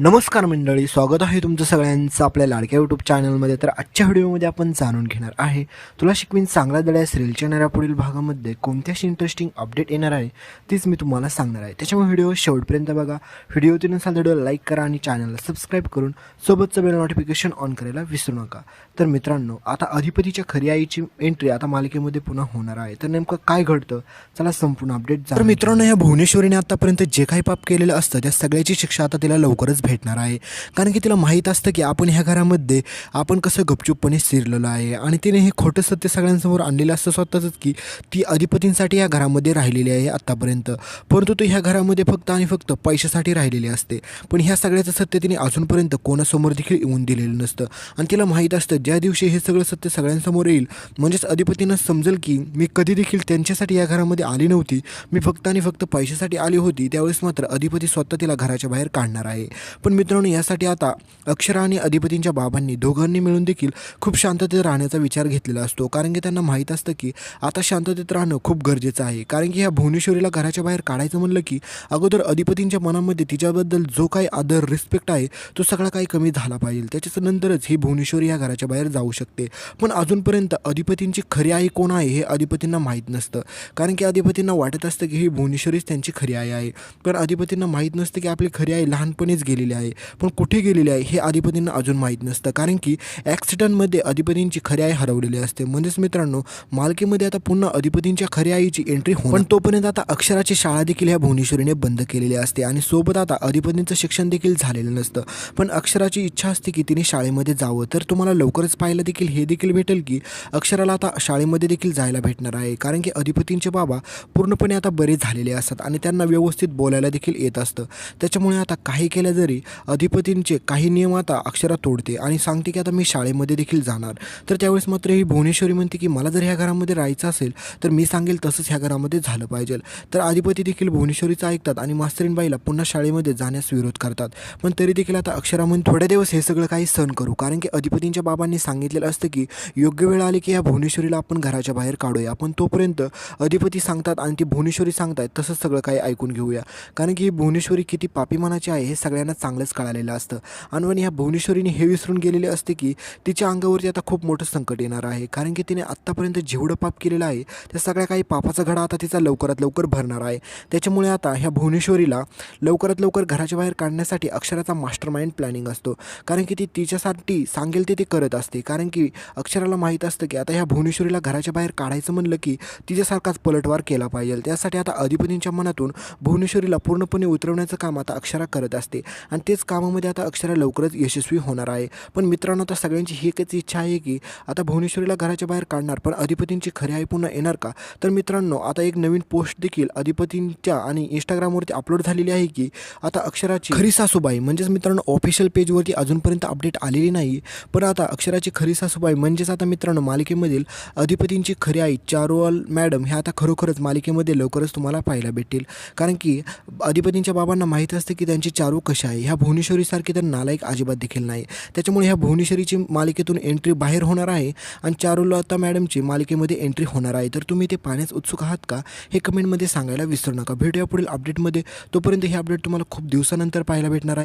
नमस्कार मंडळी स्वागत आहे तुमचं सगळ्यांचं आपल्या लाडक्या यूट्यूब चॅनलमध्ये तर आजच्या व्हिडिओमध्ये आपण जाणून घेणार आहे तुला शिकवीन चांगला दड्या सिरियलच्या येणाऱ्या पुढील भागामध्ये कोणत्याशी इंटरेस्टिंग अपडेट येणार आहे तीच मी तुम्हाला सांगणार आहे. त्याच्यामुळे व्हिडिओ शेवटपर्यंत बघा. व्हिडिओ नसाल तर व्हिडिओ लाईक करा आणि चॅनलला सबस्क्राईब करून सोबतचं बेल नोटिफिकेशन ऑन करायला विसरू नका. तर मित्रांनो आता अधिपतीच्या खरी आईची एंट्री आता मालिकेमध्ये पुन्हा होणार आहे. तर नेमकं काय घडतं? चला संपूर्ण अपडेट तर मित्रांनो या भुवनेश्वरीने आतापर्यंत जे काही पाप केलेलं असतं त्या सगळ्याची शिक्षा आता तिला लवकरच भेटणार आहे. कारण की तिला माहीत असतं की आपण ह्या घरामध्ये आपण कसं गपचूपपणे शिरलेलो आहे. आणि तिने हे खोटं सत्य सगळ्यांसमोर आणलेलं असतं स्वतःच की ती अधिपतींसाठी या घरामध्ये राहिलेली आहे आत्तापर्यंत परंतु तो ह्या घरामध्ये फक्त आणि फक्त पैशासाठी राहिलेली असते. पण ह्या सगळ्याचं सत्य तिने अजूनपर्यंत कोणासमोर देखील येऊन दिलेलं नसतं. आणि तिला माहीत असतं ज्या दिवशी हे सगळं सत्य सगळ्यांसमोर येईल म्हणजेच अधिपतींना समजेल की मी कधी देखील त्यांच्यासाठी या घरामध्ये आली नव्हती. मी फक्त आणि फक्त पैशासाठी आली होती. त्यावेळेस मात्र अधिपती स्वतः तिला घराच्या बाहेर काढणार आहे. पण मित्रांनो यासाठी आता अक्षरा आणि अधिपतींच्या बाबांनी दोघांनी मिळून देखील खूप शांततेत राहण्याचा विचार घेतलेला असतो. कारण की त्यांना माहीत असतं की आता शांततेत राहणं खूप गरजेचं आहे. कारण की ह्या भुवनेश्वरीला घराच्या बाहेर काढायचं म्हणलं की अगोदर अधिपतींच्या मनामध्ये तिच्याबद्दल जो काही आदर रिस्पेक्ट आहे तो सगळा काही कमी झाला पाहिजे. त्याच्याच नंतरच ही भुवनेश्वरी ह्या घराच्या बाहेर जाऊ शकते. पण अजूनपर्यंत अधिपतींची खरी आई कोण आहे हे अधिपतींना माहीत नसतं. कारण की अधिपतींना वाटत असतं की ही भुवनेश्वरीच त्यांची खरी आई आहे. पण अधिपतींना माहीत नसतं की आपली खरी आई लहानपणीच गेली गेलेली आहे. पण कुठे गेलेली आहे हे अधिपतींना अजून माहीत नसतं. कारण की ॲक्सिडंटमध्ये अधिपतींची खरी आई हरवलेली असते. म्हणजेच मित्रांनो मालकीमध्ये आता पुन्हा अधिपतींच्या खऱ्या आईची एंट्री हो पण तोपर्यंत आता अक्षराची शाळा देखील ह्या भुवनेश्वरीने बंद केलेली असते. आणि सोबत आता अधिपतींचं शिक्षण देखील झालेलं नसतं. पण अक्षराची इच्छा असते की तिने शाळेमध्ये जावं. तर तुम्हाला लवकरच पाहायला देखील हे देखील भेटेल की अक्षराला आता शाळेमध्ये देखील जायला भेटणार आहे. कारण की अधिपतींचे बाबा पूर्णपणे आता बरे झालेले असतात. आणि त्यांना व्यवस्थित बोलायला देखील येत असतं. त्याच्यामुळे आता काही केलं जरी अधिपतींचे काही नियम आता अक्षरा तोडते आणि सांगते की आता मी शाळेमध्ये देखील जाणार. तर त्यावेळेस मात्र ही भुवनेश्वरी म्हणते की मला जर ह्या घरामध्ये राहायचं असेल तर मी सांगेल तसंच ह्या घरामध्ये झालं पाहिजे. तर अधिपती देखील भुवनेश्वरीचं ऐकतात आणि मास्तरीनबाईला पुन्हा शाळेमध्ये जाण्यास विरोध करतात. पण तरी देखील आता अक्षरा म्हणून थोड्या दिवस हे सगळं काही सहन करू कारण की अधिपतींच्या बाबांनी सांगितलेलं असतं की योग्य वेळ आली की ह्या भुवनेश्वरीला आपण घराच्या बाहेर काढूया. पण तोपर्यंत अधिपती सांगतात आणि ती भुवनेश्वरी सांगतायत तसंच सगळं काही ऐकून घेऊया. कारण की ही भुवनेश्वरी किती पापी मनाची आहे हे सगळ्यांना चांगलंच कळालेलं असतं. अनवन ह्या भुवनेश्वरीने हे विसरून गेलेले असते की तिच्या अंगावरती आता खूप मोठं संकट येणार आहे. कारण की तिने आत्तापर्यंत जेवढं पाप केलेलं आहे त्या सगळ्या काही पापाचा घडा आता तिचा लवकरात लवकर भरणार आहे. त्याच्यामुळे आता ह्या भुवनेश्वरीला लवकरात लवकर घराच्या बाहेर काढण्यासाठी अक्षराचा मास्टर माइंड प्लॅनिंग असतो. कारण की ती तिच्यासाठी सांगेल ते ती करत असते. कारण की अक्षराला माहीत असतं की आता ह्या भुवनेश्वरीला घराच्या बाहेर काढायचं म्हणलं की तिच्यासारखाच पलटवार केला पाहिजे. त्यासाठी आता अधिपतींच्या मनातून भुवनेश्वरीला पूर्णपणे उतरवण्याचं काम आता अक्षरा करत असते. आणि तेच कामामध्ये आता अक्षरा लवकरच यशस्वी होणार आहे. पण मित्रांनो आता सगळ्यांची ही एकच इच्छा आहे की आता भुवनेश्वरीला घराच्या बाहेर काढणार पण अधिपतींची खरी आई पुन्हा येणार का? तर मित्रांनो आता एक नवीन पोस्ट देखील अधिपतींच्या आणि इंस्टाग्रामवरती अपलोड झालेली आहे की आता अक्षराची खरी सासूबाई म्हणजेच मित्रांनो ऑफिशियल पेजवरती अजूनपर्यंत अपडेट आलेली नाही. पण आता अक्षराची खरी सासूबाई म्हणजेच आता मित्रांनो मालिकेमधील अधिपतींची खरी आई चारुअल मॅडम ह्या आता खरोखरच मालिकेमध्ये लवकरच तुम्हाला पाहायला भेटतील. कारण की अधिपतींच्या बाबांना माहीत असते की त्यांची चारू कशी आहे ह्या भुवनेश्वरीसारखी तर नालायक अजिबात देखील नाही. त्याच्यामुळे ह्या भुवनेश्वरीची मालिकेतून एंट्री बाहेर होणार आहे आणि चारुलता मॅडमची मालिकेमध्ये एंट्री होणार आहे. तर तुम्ही ते पाहण्यास उत्सुक आहात का? हे कमेंटमध्ये सांगायला विसरू नका. भेटूया पुढील अपडेटमध्ये तोपर्यंत हे अपडेट तुम्हाला खूप दिवसानंतर पाहायला भेटणार आहे.